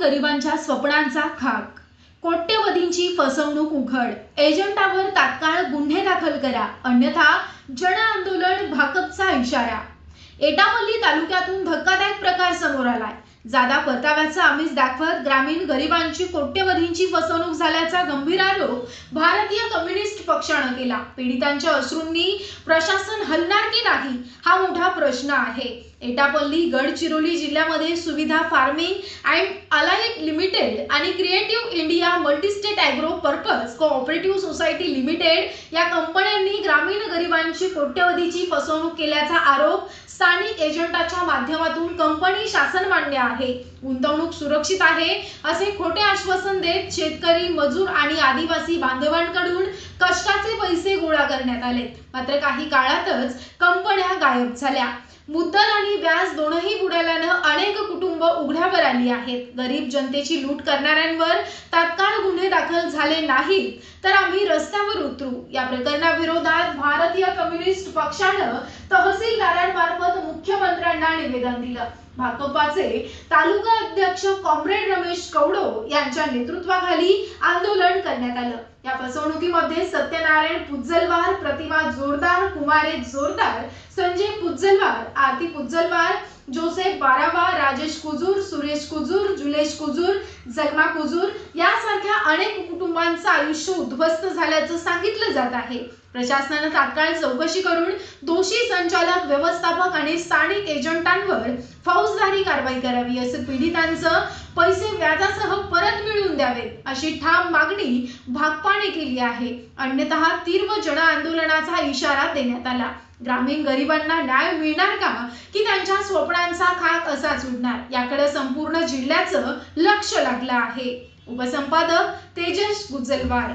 गरिबांच्या स्वप्नांचा खाक. कोट्यवधींची फसवणूक उघड. एजंटावर तात्काळ गुन्हे दाखल करा. अन्यथा जन आंदोलन भाकपचा इशारा. एटापल्ली तालुक्यातून धक्कादायक प्रकार समोर आलाय. जादा परताव्याचा आमिष दाखवत ग्रामीण गरिबांची कोट्यवधींची फसवणूक झाल्याचा गंभीर आरोप भारतीय कम्युनिस्ट पक्षानं केला. पीडितांच्या अश्रूंनी प्रशासन हलणार की नाही हा मोठा प्रश्न आहे. एटापल्ली गडचिरोली जिल्ह्यामध्ये Suvidha farming and allied limited आणि creative India multistate agro purpose cooperative society limited या कंपन्यांनी ग्रामीण गरिबांची कोट्यवधीची फसवणूक केल्याचा आरोप स्थानिक एजंटाच्या माध्यमातून कंपनी शासन मान्य आहे. गुंतवणूक सुरक्षित आहे असे खोटे आश्वासन देत शेतकरी मजूर आणि आदिवासी बांधवांकडून कष्टाचे पैसे गोळा करण्यात आले. मात्र काही काळातच कंपन्या गायब झाल्या. मुद्दल आणि व्याज दोनही बुडाल्यानं अनेक कुटुंब उघड्यावर आली आहेत. गरीब जनतेची लूट करणाऱ्यांवर तात्काळ गुन्हे दाखल झाले नाहीत तर आम्ही रस्त्यावर उतरू. या प्रकरणाविरोधात भारतीय कम्युनिस्ट पक्षानं तहसीलदारांमार्फत यांना निवेदन दिलं. भाकपाचे तालुका अध्यक्ष कॉम्रेड रमेश कवडो यांच्या नेतृत्वाखाली आंदोलन करण्यात आलं. या फसवणुकीमध्ये सत्यनारायण पुज्जलवार जोरदार कुमारे जोरदार संजय पुज्जलवार आरती पुज्जलवार जोसेफ बारावा राजेश कुजूर सुरेश कुजूर जुलेश कुजूर जगमा कुजूर यासारख्या अनेक कुटुंबांचं आयुष्य उद्ध्वस्त झाल्याचं सांगितलं जात आहे. प्रशासनानं तात्काळ चौकशी करून दोषी संचालक व्यवस्थापक आणि स्थानिक एजंटांवर फौजदारी कारवाई करावी असं पीडितांचं पैसे व्याजासह द्यावे. अशी ठाम मागणी भाकपाने केली आहे. अन्यतः तीव्र जन आंदोलनाचा इशारा देण्यात आला. ग्रामीण गरिबांना न्याय मिळणार का? की त्यांच्या स्वप्नांचा खाक असाच उडणार याकडे संपूर्ण जिल्ह्याचं लक्ष लागलं आहे. उपसंपादक तेजस गुजलवार.